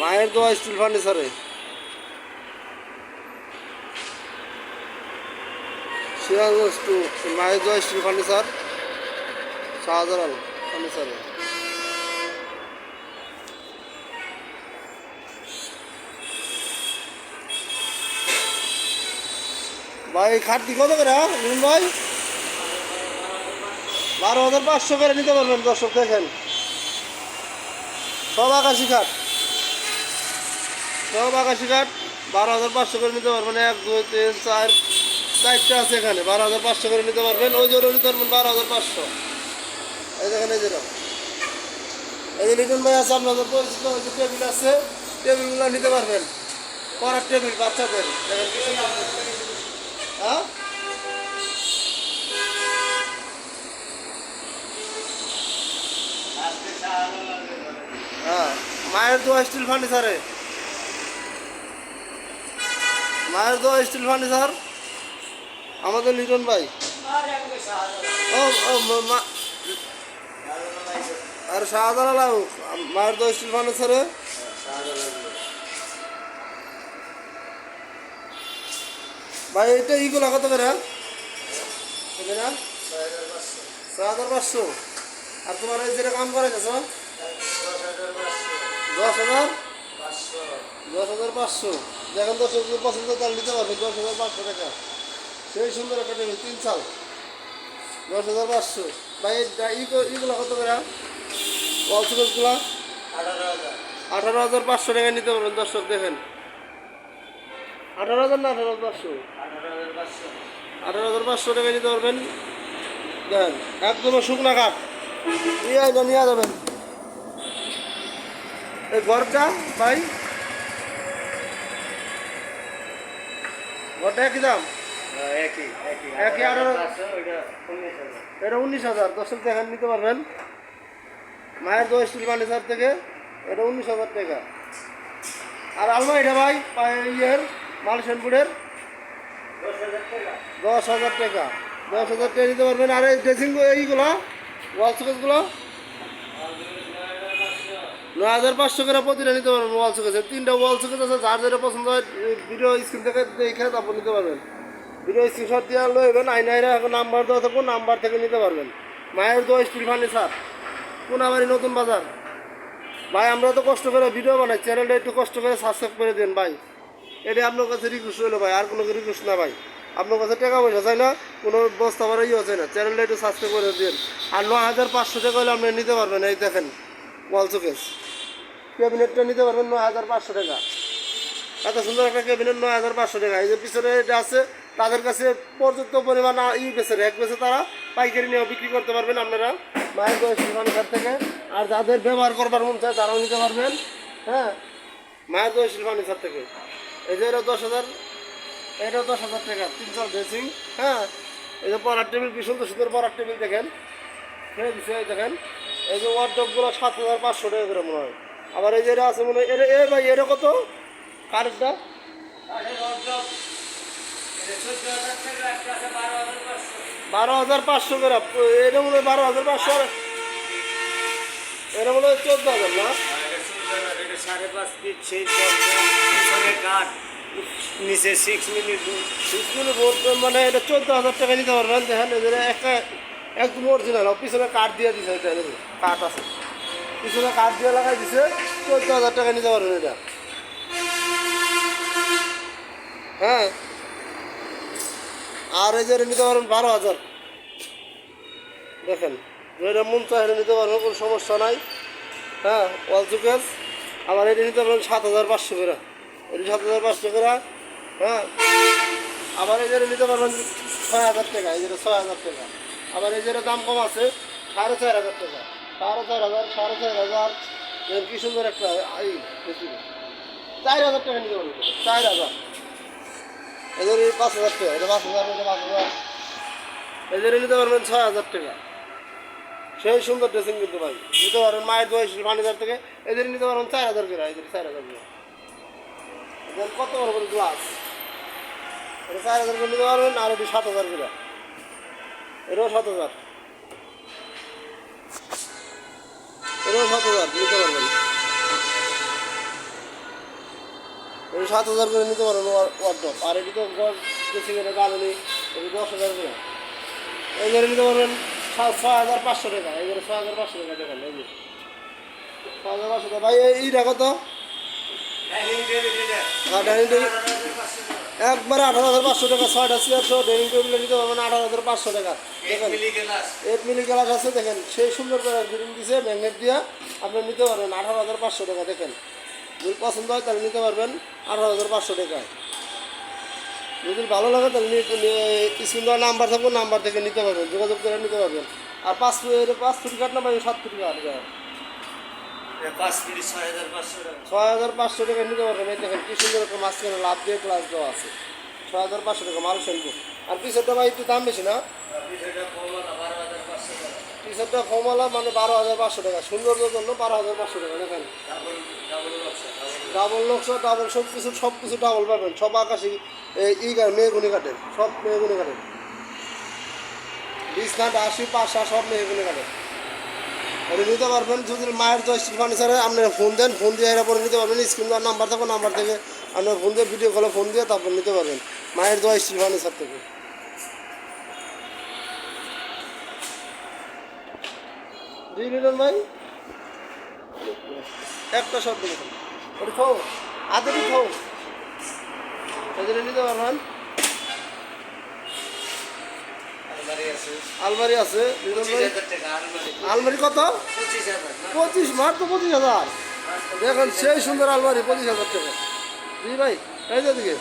মায়ের দোয়া still ফার্নিচারে Sirajganj two, মায়ের দোয়া স্টিল ফার্নিচার শাহজালাল ফার্নিচারে ভাই খাটটি কত করে হ্যাঁ? রুম ভাই? বারো হাজার পাঁচশো করে নিতে পারবেন দর্শক, দেখেন। সব আকাশি খাট। সব আকাশি কাঠ, বারো হাজার পাঁচশো করে নিতে পারবেন, এক, দুই, তিন, চার, চারটা আছে এখানে, বারো হাজার পাঁচশো করে নিতে পারবেন, ওই জন্য নিতে পারবেন বারো হাজার পাঁচশো। এই দেখেন, এই যেরকম এই যে লিটন ভাই আছে, আপনাদের পরিচিত ওই যে টেবিল আছে, টেবিলগুলো নিতে পারবেন। পড়ার টেবিল, বাচ্চাদের। হ্যাঁ? হ্যাঁ মায়ের দোয়া স্টিল ফার্নিচারে। মায়ের দোয়া স্টিল ফার্নিচার আমাদের লিটন ভাই। আর শাহজালাল, মায়ের দোয়া স্টিল ফার্নিচারে ভাই, এটা ইগুলো কত করে? হাজার পাঁচশো। আর তোমার কাম করে গেছো দশ হাজার। দশ হাজার পাঁচশো। যখন দশ হাজার পছন্দ তাহলে নিতে পারবে দশ হাজার পাঁচশো টাকা। সেই সুন্দর একটা টেবিল তিন সাল দশ হাজার পাঁচশো। ভাই ইগুলো কত করে? ওয়াল সুকেসগুলো আঠারো হাজার। পাঁচশো টাকা নিতে পারবেন দর্শক দেখেন। আঠারো হাজার না আঠারো হাজার পাঁচশো? আঠারো হাজার পাঁচশো। টাকা নিতে পারবেন। দেখেন একদম শুকনা কাঠ। নিয়ে আইনা নিয়ে যাবেন এই ঘরটা ভাই ঘরটা একই দাম? একই আঠারো এটা উনিশ হাজার দর্শক দেখেন নিতে পারবেন। মায়ের দোয়া স্টিল ফার্নিচার থেকে এটা উনিশ হাজার টাকা। আর আলমারিটা ভাই ইয়ের মালসেনপুরের দশ হাজার টাকা। দশ হাজার টাকা। নিতে পারবেন। আর এই ড্রেসিং এইগুলো ওয়াল শোকেসগুলো নয় হাজার পাঁচশো করে প্রতিটা নিতে পারবেন ওয়াল শোকেসে তিনটা ওয়াল শোকেস আছে, যার যেটা পছন্দ হয় ভিডিও স্ক্রিন থেকে দেখে তারপর নিতে পারবেন। ভিডিও স্ক্রিনশট দিয়ে লইবেন আইনাইরা এখন নাম্বার দেওয়া থাকুন নাম্বার থেকে নিতে পারবেন। মায়ের দোয়া স্টিল ফার্নিচার কোনাবাড়ি নতুন বাজার। ভাই, আমরা তো কষ্ট করে ভিডিও বানাই চ্যানেলটা একটু কষ্ট করে সাবস্ক্রাইব করে দেন ভাই। এটা আপনার কাছে রিকোয়েস্ট হলো ভাই, আর কোনো রিকোয়েস্ট না ভাই। আপনার কাছে টাকা পয়সা চাই না কোনো বস্তা ভাড়া ইয়ে চাই না চ্যানেলটা একটু সাবস্ক্রাইব করে দেন। আর ন হাজার পাঁচশো টাকা হলে আপনি নিতে পারবেন, এই দেখেন। ওয়াল শোকেস ক্যাবিনেটটা নিতে পারবেন নয় হাজার পাঁচশো টাকা। এত সুন্দর একটা ক্যাবিনেট, নয় হাজার পাঁচশো টাকা। এই যে পিছনে এটা আছে, তাদের কাছে পর্যাপ্ত পরিমাণ ই বেছে এক বেছে তারা পাইকারি নিয়ে বিক্রি করতে পারবেন আপনারা মায়ের বয়স ফার্নিচার থেকে। আর যাদের ব্যবহার করবার মন চায় তারাও নিতে পারবেন হ্যাঁ? মায়ের বয়স ফার্নিচার থেকে। এই যে এটা দশ হাজার এটা দশ হাজার টাকা। তিনশো ড্রেসিং হ্যাঁ? এই যে পড়ার টেবিল কি সুন্দর সুন্দর পড়ার টেবিল দেখেন। হ্যাঁ দেখেন। এই যে ওয়ার্ডগুলো সাত হাজার পাঁচশো টাকা করে মনে হয়। আবার এই যে এটা আছে মনে হয় এ ভাই এটা কত? কারেন্টটা বারো হাজার পাঁচশো করে। এটা মনে হয় বারো হাজার পাঁচশো এটা মনে হয় চোদ্দ হাজার না? সাড়ে পাঁচ ফিট সেই কাঠ নিচে সিক্স মিনিট স্কুলে বোর্ড মানে এটা চোদ্দ হাজার টাকা নিতে পারবেন। দেখেন একটা একদম অরিজিনাল পিছনে কাঠ দিয়ে যে, কাঠ আছে। পিছনে কাঠ দিয়ে লাগাই দিছে, চোদ্দ হাজার টাকা নিতে পারবেন এটা। হ্যাঁ। আর এই যে নিতে পারবেন বারো হাজার। দেখেন যেটা মন এটা নিতে পারবেন, কোনো সমস্যা নাই। হ্যাঁ ওয়াল চুকেস আবার এটা নিতে পারবেন সাত হাজার পাঁচশো করে। এটা সাত হাজার পাঁচশো করে হ্যাঁ। আবার এই যেটা নিতে পারবেন ছয় হাজার টাকা, এই যেটা ছয় হাজার টাকা। আবার এই যেটা দাম কম আছে, সাড়ে চার হাজার টাকা। সাড়ে চার হাজার, সাড়ে চার হাজার। কি সুন্দর একটা এই চার হাজার টাকা নিতে পারবেন চার হাজার। এদের পাঁচ হাজার টাকা, এটা পাঁচ হাজার, এটা পাঁচ হাজার। এদের নিতে পারবেন ছয় হাজার টাকা। সেই সুন্দর ড্রেসিং কিন্তু ভাই। নিতে পারবেন মায়ের বয়স ফার্নিচার থেকে। এদের নিতে পারবেন হাজার করে, এদের চার হাজার করে। এদের কত বড় করে গ্লাস চার হাজার করে নিতে পারবেন, আর এটি সাত হাজার করে। এটাও সাত হাজার। এটাও সাত হাজার, নিতে পারবেন। সাত হাজার করে নিতে পারেন ওয়ার্ডপ আর এটি তো ঘর বেশি করে গালনি এটি দশ হাজার করে। এই ঘরে নিতে পারবেন ছয় হাজার পাঁচশো টাকা। এই ঘরে হাজার পাঁচশো টাকা দেখেন, এই যে। ছয় হাজার পাঁচশো টাকা। ভাই এই- এই টাকা তো ডাইনিং টেবিল এটা হ্যাঁ ডাইনিং টেবিল। একবারে আঠারো হাজার পাঁচশো টাকা ছয়টা চেয়ার সহ ডাইনিং টেবিলে নিতে পারবেন আঠারো হাজার পাঁচশো টাকা। দেখেন এইট মিলি গ্লাস আছে দেখেন সেই সুন্দর করে গ্রিন দিছে ম্যাগনেট দিয়া আপনি নিতে পারবেন আঠারো হাজার পাঁচশো টাকা দেখেন। যদি পছন্দ হয় তাহলে নিতে পারবেন আঠারো হাজার পাঁচশো টাকায় যদি ভালো লাগে তাহলে স্ক্রিন দেওয়ার নাম্বার থাকবে নাম্বার থেকে নিতে পারবেন যোগাযোগ করে নিতে পারবেন। আর পাঁচ ফুট পাঁচ ফুট কাঠ না ভাই সাত ফুট কাঠ ছয় হাজার পাঁচশো টাকা। পাঁচশো নিতে পারবেন এই দেখেন কি সুন্দর একটা মাঝখানে লাভ দিয়ে ক্লাস দেওয়া আছে। ছয় হাজার পাঁচশো টাকা মাল আর ভাই একটু দাম বেশি না? বিষয়টা কমালা পাঁচশো মানে বারো হাজার পাঁচশো টাকা সৌন্দর্যের জন্য বারো হাজার পাঁচশো টাকা দেখেন। ডাবল নকশা ডাবল সব কিছু সব কিছু ডাবল পাবেন। সব আকাশি ই মেয়েগুনি কাঠের সব মেয়েগুনি কাঠের। বিছনাট আশি পাশা সব মেয়েগুনি কাঠের। এটা নিতে পারবেন। যদি মায়ের জয়স্টিক ফার্নিচারে আপনারা ফোন দেন ফোন দিয়ে এরা নিতে পারবেন। স্ক্রিন দেওয়ার নাম্বার থাকবে নাম্বার থেকে আপনার ফোন দিয়ে ভিডিও কলে ফোন দিয়ে তারপর নিতে পারবেন। মায়ের জয়স্টিক ফার্নিচার থেকে দুই লিটার ভাই। একটা শব্দ ওটা খাও। আদরি খাও। নিতে পারবেন। আলমারি আছে। আলমারি কত? পঁচিশ মার তো পঁচিশ হাজার। দেখেন সেই সুন্দর আলমারি পঁচিশ হাজার টাকা। জি ভাই এই যে দিকে